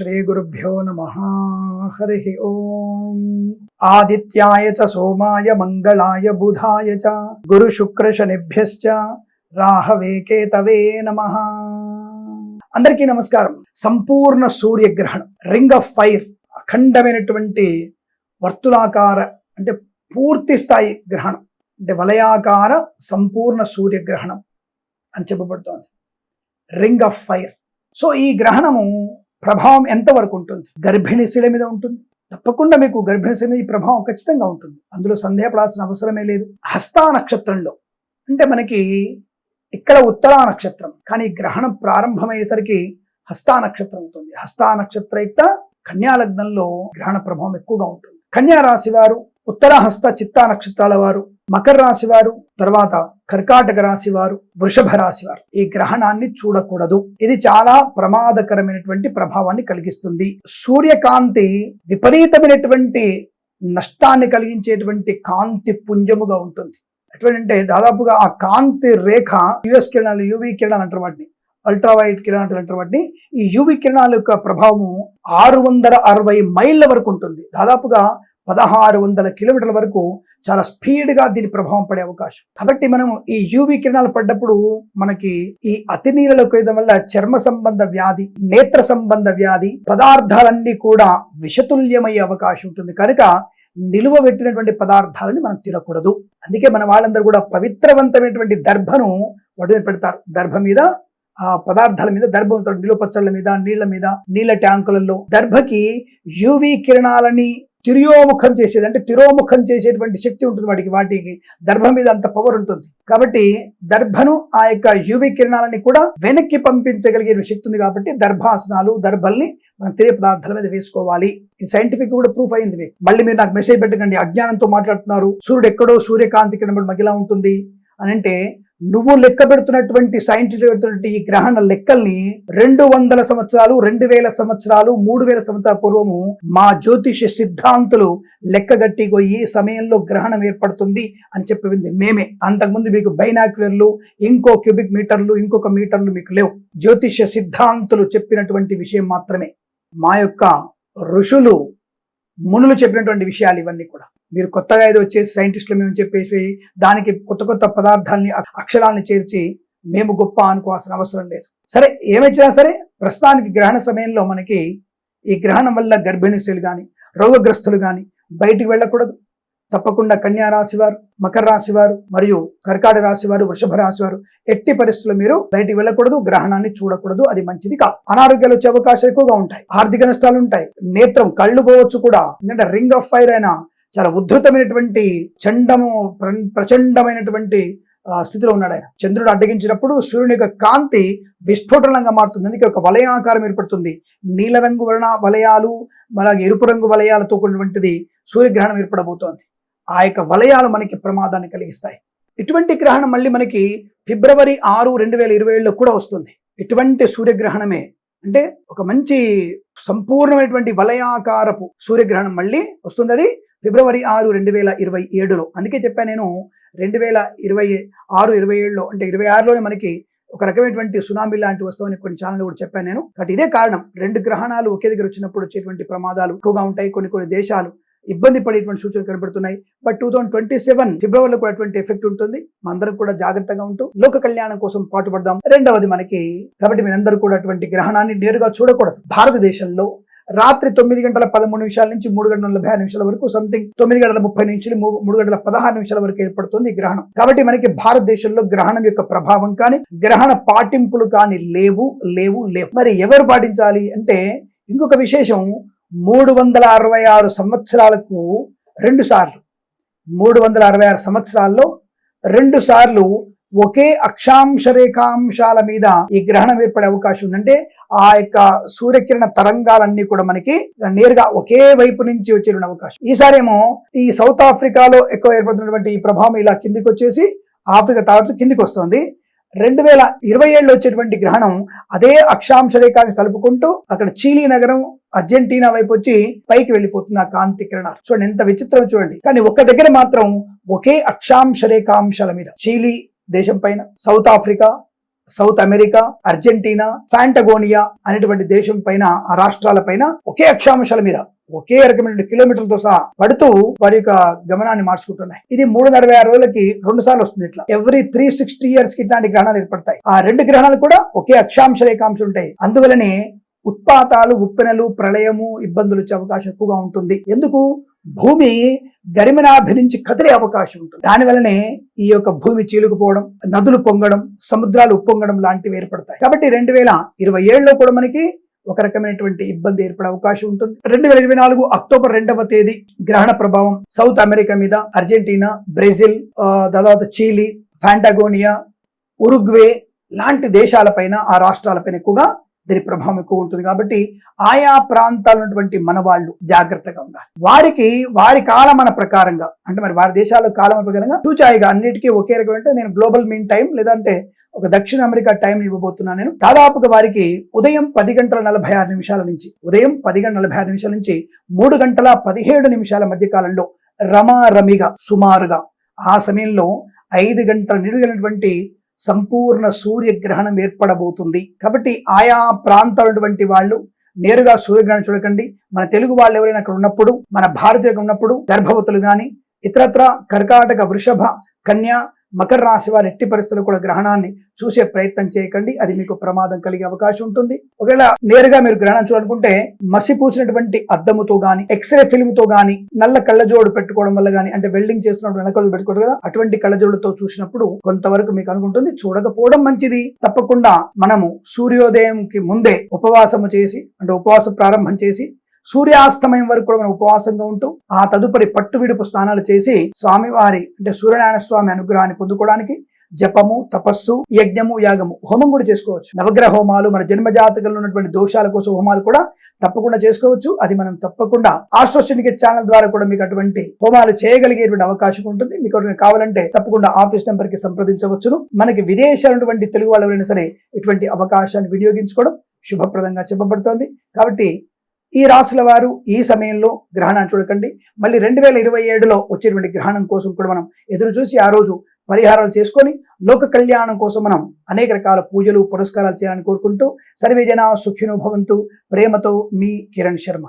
శ్రీగురుభ్యో నమ హరి ఓం ఆదిత్యాయ చ సోమాయ మంగళాయ బుధాయ చ గురు శుక్ర శనిభ్యశ్చ రాహవే కేతవే నమ అందరికీ నమస్కారం. సంపూర్ణ సూర్యగ్రహణం రింగ్ ఆఫ్ ఫైర్ అఖండమైనటువంటి వర్తులాకార అంటే పూర్తి స్థాయి గ్రహణం అంటే వలయాకార సంపూర్ణ సూర్యగ్రహణం అని చెప్పబడుతోంది. రింగ్ ఆఫ్ ఫైర్ సో ఈ గ్రహణము ప్రభావం ఎంతవరకు ఉంటుంది? గర్భిణీ స్త్రీల మీద ఉంటుంది. తప్పకుండా మీకు గర్భిణీ స్త్రీ మీద ఈ ప్రభావం ఖచ్చితంగా ఉంటుంది. అందులో సందేహపడాల్సిన అవసరమే లేదు. హస్తా నక్షత్రంలో అంటే మనకి ఇక్కడ ఉత్తరా నక్షత్రం కానీ గ్రహణం ప్రారంభమయ్యేసరికి హస్తా నక్షత్రం ఉంటుంది. హస్తా నక్షత్రయుక్త కన్యా లగ్నంలో గ్రహణ ప్రభావం ఎక్కువగా ఉంటుంది. కన్యా రాశి వారు ఉత్తర హస్త చిత్తా నక్షత్రాల వారు మకర రాశి వారు తర్వాత కర్కాటక రాశి వారు వృషభ రాశి వారు ఈ గ్రహణాన్ని చూడకూడదు. ఇది చాలా ప్రమాదకరమైనటువంటి ప్రభావాన్ని కలిగిస్తుంది. సూర్యకాంతి విపరీతమైనటువంటి నష్టాన్ని కలిగించేటువంటి కాంతి పుంజముగా ఉంటుంది. ఎటువంటి దాదాపుగా ఆ కాంతి రేఖ యుఎస్ కిరణాలు యూవీ కిరణాలు అంటారు వాటిని. అల్ట్రా వైట్ కిరణాలు అంటారు వాటిని. ఈ యూవీ కిరణాల యొక్క ప్రభావము ఆరు వందల అరవై మైళ్ళ వరకు ఉంటుంది. దాదాపుగా పదహారు వందల కిలోమీటర్ల వరకు చాలా స్పీడ్గా దీని ప్రభావం పడే అవకాశం. కాబట్టి మనం ఈ యూవి కిరణాలు పడ్డప్పుడు మనకి ఈ అతి నీళ్ళలోకి వల్ల చర్మ సంబంధ వ్యాధి నేత్ర సంబంధ వ్యాధి పదార్థాలన్నీ కూడా విషతుల్యమయ్యే అవకాశం ఉంటుంది. కనుక నిలువ పెట్టినటువంటి పదార్థాలని మనం తినకూడదు. అందుకే మన వాళ్ళందరూ కూడా పవిత్రవంతమైనటువంటి దర్భను వడి పెడతారు. దర్భ మీద ఆ పదార్థాల మీద దర్భ నిలువ పచ్చళ్ళ మీద నీళ్ళ మీద నీళ్ళ ట్యాంకులలో దర్భకి యూవి కిరణాలని తిరియోముఖం చేసేది అంటే తిరోముఖం చేసేటువంటి శక్తి ఉంటుంది వాటికి వాటికి దర్భం మీద అంత పవర్ ఉంటుంది. కాబట్టి దర్భను ఆ యొక్క యువి కిరణాలని కూడా వెనక్కి పంపించగలిగే శక్తి ఉంది కాబట్టి దర్భాసనాలు దర్భల్ని మనం తినే పదార్థాల మీద వేసుకోవాలి. ఇది సైంటిఫిక్ కూడా ప్రూఫ్ అయింది మళ్ళీ మీరు నాకు మెసేజ్ పెట్టకండి అజ్ఞానంతో మాట్లాడుతున్నారు సూర్యుడు ఎక్కడో సూర్యకాంతి కిరణం మగిలా ఉంటుంది అని అంటే నువ్వు లెక్క పెడుతున్నటువంటి సైంటిస్ట్ పెడుతున్నటువంటి ఈ గ్రహణ లెక్కల్ని రెండు వందల సంవత్సరాలు రెండు వేల సంవత్సరాలు మూడు వేల సంవత్సరాల పూర్వము మా జ్యోతిష సిద్ధాంతులు లెక్కగట్టిగో ఈ సమయంలో గ్రహణం ఏర్పడుతుంది అని చెప్పింది మేమే. అంతకుముందు మీకు బైనాక్యులర్లు ఇంకో క్యూబిక్ మీటర్లు ఇంకొక మీటర్లు మీకు లేవు. జ్యోతిష సిద్ధాంతులు చెప్పినటువంటి విషయం మాత్రమే. మా యొక్క ఋషులు మునులు చెప్పినటువంటి విషయాలు ఇవన్నీ కూడా. మీరు కొత్తగా ఏదో వచ్చేసి సైంటిస్టులు మేము చెప్పేసి దానికి కొత్త కొత్త పదార్థాలని అక్షరాలని చేర్చి మేము గొప్ప అనుకోవాల్సిన అవసరం లేదు. సరే ఏమైనా సరే ప్రస్తుతానికి గ్రహణ సమయంలో మనకి ఈ గ్రహణం వల్ల గర్భిణీ స్త్రీలు కానీ రోగగ్రస్తులు కానీ బయటికి వెళ్ళకూడదు. తప్పకుండా కన్యా రాశి వారు మకర రాశి వారు మరియు కర్కాట రాశి వారు వృషభ రాశి వారు ఎట్టి పరిస్థితుల్లో మీరు బయటికి వెళ్ళకూడదు గ్రహణాన్ని చూడకూడదు అది మంచిది కాదు. అనారోగ్యాలు వచ్చే అవకాశాలు ఎక్కువగా ఉంటాయి. ఆర్థిక నష్టాలు ఉంటాయి. నేత్రం కళ్ళు పోవచ్చు కూడా. ఎందుకంటే రింగ్ ఆఫ్ ఫైర్ అయినా చాలా ఉద్ధృతమైనటువంటి చండము ప్రచండమైనటువంటి స్థితిలో ఉన్నాడు ఆయన. చంద్రుడు అడ్డగించినప్పుడు సూర్యుని యొక్క కాంతి విస్ఫోటనంగా మారుతుంది. అందుకే ఒక వలయాకారం ఏర్పడుతుంది. నీలరంగు వలన వలయాలు అలాగే ఎరుపు రంగు వలయాలతో కూడినటువంటిది సూర్యగ్రహణం ఏర్పడబోతోంది. ఆ యొక్క వలయాలు మనకి ప్రమాదాన్ని కలిగిస్తాయి. ఇటువంటి గ్రహణం మళ్ళీ మనకి ఫిబ్రవరి ఆరు రెండు వేల ఇరవై ఏడులో కూడా వస్తుంది. ఇటువంటి సూర్యగ్రహణమే అంటే ఒక మంచి సంపూర్ణమైనటువంటి వలయాకారపు సూర్యగ్రహణం మళ్ళీ వస్తుంది. అది ఫిబ్రవరి ఆరు రెండు వేల ఇరవై ఏడులో. అందుకే చెప్పాను నేను రెండు వేల ఇరవై ఆరు ఇరవై ఏడులో. అంటే ఇరవై ఆరులోనే మనకి ఒక రకమైనటువంటి సునామీ లాంటి వస్తువుని కొన్ని ఛానల్ కూడా చెప్పాను నేను. కాబట్టి ఇదే కారణం. రెండు గ్రహణాలు ఒకే దగ్గర వచ్చినప్పుడు వచ్చేటువంటి ప్రమాదాలు ఎక్కువగా ఉంటాయి. కొన్ని కొన్ని దేశాలు ఇబ్బంది పడేటువంటి సూచనలు కనబడుతున్నాయి. But two thousand twenty seven ఫిబ్రవరిలో కూడా అటువంటి ఎఫెక్ట్ ఉంటుంది. మనందరం కూడా జాగ్రత్తగా ఉంటూ లోక కళ్యాణం కోసం పాటుపడదాం. రెండవది మనకి కాబట్టి మీరందరూ కూడా అటువంటి గ్రహణాన్ని నేరుగా చూడకూడదు. భారతదేశంలో రాత్రి తొమ్మిది గంటల పదమూడు నిమిషాల నుంచి మూడు గంటల నలభై ఆరు నిమిషాల వరకు సంథింగ్ తొమ్మిది గంటల ముప్పై నుంచి మూడు గంటల పదహారు నిమిషాల వరకు ఏర్పడుతుంది గ్రహణం. కాబట్టి మనకి భారతదేశంలో గ్రహణం యొక్క ప్రభావం కానీ గ్రహణ పాటింపులు కానీ లేవు లేవు లేవు. మరి ఎవరు పాటించాలి అంటే ఇంకొక విశేషం మూడు వందల అరవై ఆరు సంవత్సరాలకు రెండు సార్లు. మూడు వందల అరవై ఆరు సంవత్సరాల్లో రెండు సార్లు ఒకే అక్షాంశ రేఖాంశాల మీద ఈ గ్రహణం ఏర్పడే అవకాశం ఉందంటే ఆ యొక్క సూర్యకిరణ తరంగాలన్నీ కూడా మనకి నేరుగా ఒకే వైపు నుంచి వచ్చే అవకాశం. ఈసారేమో ఈ సౌత్ ఆఫ్రికాలో ఎక్కువ ఏర్పడుతున్నటువంటి ఈ ప్రభావం ఇలా కిందికి వచ్చేసి ఆఫ్రికా తర్వాత కిందికి వస్తుంది. రెండు వేల ఇరవై ఏళ్ళు వచ్చేటువంటి గ్రహణం అదే అక్షాంశ రేఖ కలుపుకుంటూ అక్కడ చీలీ నగరం అర్జెంటీనా వైపు వచ్చి పైకి వెళ్ళిపోతుంది ఆ కాంతి కిరణాలు. చూడండి ఎంత విచిత్రం చూడండి. కానీ ఒక్క దగ్గర మాత్రం ఒకే అక్షాంశ రేఖాంశాల మీద చీలీ దేశం పైన South Africa South America Argentina Patagonia అనేటువంటి దేశం పైన ఆ రాష్ట్రాల పైన ఒకే అక్షాంశాల మీద ఒకే రకమైన కిలోమీటర్లతో సహా పడుతూ వారి యొక్క గమనాన్ని మార్చుకుంటున్నాయి. ఇది మూడు నలభై ఆరు రోజులకి రెండు సార్లు వస్తుంది ఇట్లా. ఎవ్రీ త్రీ సిక్స్టీ ఇయర్స్కి ఇట్లాంటి గ్రహణాలు ఏర్పడతాయి. ఆ రెండు గ్రహణాలు కూడా ఒకే అక్షాంశ రేఖాంశం ఉంటాయి. అందువలనే ఉత్పాతాలు ఉప్పెనలు ప్రళయము ఇబ్బందులు వచ్చే అవకాశం ఎక్కువగా ఉంటుంది. ఎందుకు? భూమి గరిమనాభిరించి కదిలే అవకాశం ఉంటుంది. దానివల్లనే ఈ యొక్క భూమి చీలుకుపోవడం నదులు పొంగడం సముద్రాలు ఉప్పొంగడం లాంటివి ఏర్పడతాయి. కాబట్టి రెండు వేల ఇరవై ఏడులో కూడా మనకి ఒక రకమైనటువంటి ఇబ్బంది ఏర్పడే అవకాశం ఉంటుంది. రెండు వేల ఇరవై నాలుగు అక్టోబర్ రెండవ తేదీ గ్రహణ ప్రభావం సౌత్ అమెరికా మీద అర్జెంటీనా బ్రెజిల్ తర్వాత చీలీ ఫ్యాంటాగోనియా ఉరుగ్వే లాంటి దేశాలపైన ఆ రాష్ట్రాలపైన ఎక్కువగా దీని ప్రభావం ఎక్కువ ఉంటుంది కాబట్టి ఆయా ప్రాంతాలు ఉన్నటువంటి మన వాళ్ళు జాగ్రత్తగా ఉండాలి. వారికి వారి కాలమన ప్రకారంగా అంటే మరి వారి దేశాల కాలమన ప్రకారంగా చూచాయిగా అన్నిటికీ ఒకే రకమైన నేను గ్లోబల్ మీన్ టైం లేదంటే ఒక దక్షిణ అమెరికా టైం ఇవ్వబోతున్నాను నేను. దాదాపుగా వారికి ఉదయం పది గంటల నలభై ఆరు నిమిషాల నుంచి ఉదయం పది గంటల నలభై ఆరు నిమిషాల నుంచి మూడు గంటల పదిహేడు నిమిషాల మధ్య కాలంలో రమారమిగా సుమారుగా ఆ సమయంలో ఐదు గంటల నిడిగినటువంటి సంపూర్ణ సూర్యగ్రహణం ఏర్పడబోతుంది. కాబట్టి ఆయా ప్రాంతాలటువంటి వాళ్ళు నేరుగా సూర్యగ్రహణం చూడకండి. మన తెలుగు వాళ్ళు ఎవరైనా అక్కడ ఉన్నప్పుడు మన భారతీయులు ఉన్నప్పుడు గర్భవతులు కానీ ఇతరత్ర కర్కాటక వృషభ కన్యా మకర రాశి వారి ఎట్టి పరిస్థితుల్లో కూడా గ్రహణాన్ని చూసే ప్రయత్నం చేయకండి. అది మీకు ప్రమాదం కలిగే అవకాశం ఉంటుంది. ఒకవేళ నేరుగా మీరు గ్రహణం చూడాలనుకుంటే మసి పూసినటువంటి అద్దముతో గాని ఎక్స్రే ఫిల్మ్తో గాని నల్ల కళ్ళజోడు పెట్టుకోవడం వల్ల గాని అంటే వెల్డింగ్ చేస్తున్నప్పుడు నల్ల పెట్టుకోవడం కదా అటువంటి కళ్ళజోడుతో చూసినప్పుడు కొంతవరకు మీకు అనుకుంటుంది. చూడకపోవడం మంచిది. తప్పకుండా మనము సూర్యోదయంకి ముందే ఉపవాసము చేసి అంటే ఉపవాసం ప్రారంభం చేసి సూర్యాస్తమయం వరకు కూడా మనం ఉపవాసంగా ఉంటూ ఆ తదుపరి పట్టు విడుపు స్నానాలు చేసి స్వామివారి అంటే సూర్యనారాయణ స్వామి అనుగ్రహాన్ని పొందుకోవడానికి జపము తపస్సు యజ్ఞము యాగము హోమం కూడా చేసుకోవచ్చు. నవగ్రహ హోమాలు మన జన్మజాతకంలో ఉన్నటువంటి దోషాల కోసం హోమాలు కూడా తప్పకుండా చేసుకోవచ్చు. అది మనం తప్పకుండా ఆస్ట్రో ఛానల్ ద్వారా కూడా మీకు అటువంటి హోమాలు చేయగలిగేటువంటి అవకాశం ఉంటుంది. మీకు కావాలంటే తప్పకుండా ఆఫీస్ నెంబర్కి సంప్రదించవచ్చును. మనకి విదేశాలటువంటి ఉన్నటువంటి తెలుగు వాళ్ళు ఎవరైనా సరే ఇటువంటి అవకాశాన్ని వినియోగించుకోవడం శుభప్రదంగా చెప్పబడుతోంది. కాబట్టి ఈ రాసుల వారు ఈ సమయంలో గ్రహణాన్ని చూడకండి. మళ్ళీ రెండు వేల ఇరవై ఏడులో వచ్చేటువంటి గ్రహణం కోసం కూడా మనం ఎదురు చూసి ఆ రోజు పరిహారాలు చేసుకొని లోక కళ్యాణం కోసం మనం అనేక రకాల పూజలు పురస్కారాలు చేయాలని కోరుకుంటూ సర్వే జన సుఖినో భవంతు. ప్రేమతో మీ కిరణ్ శర్మ.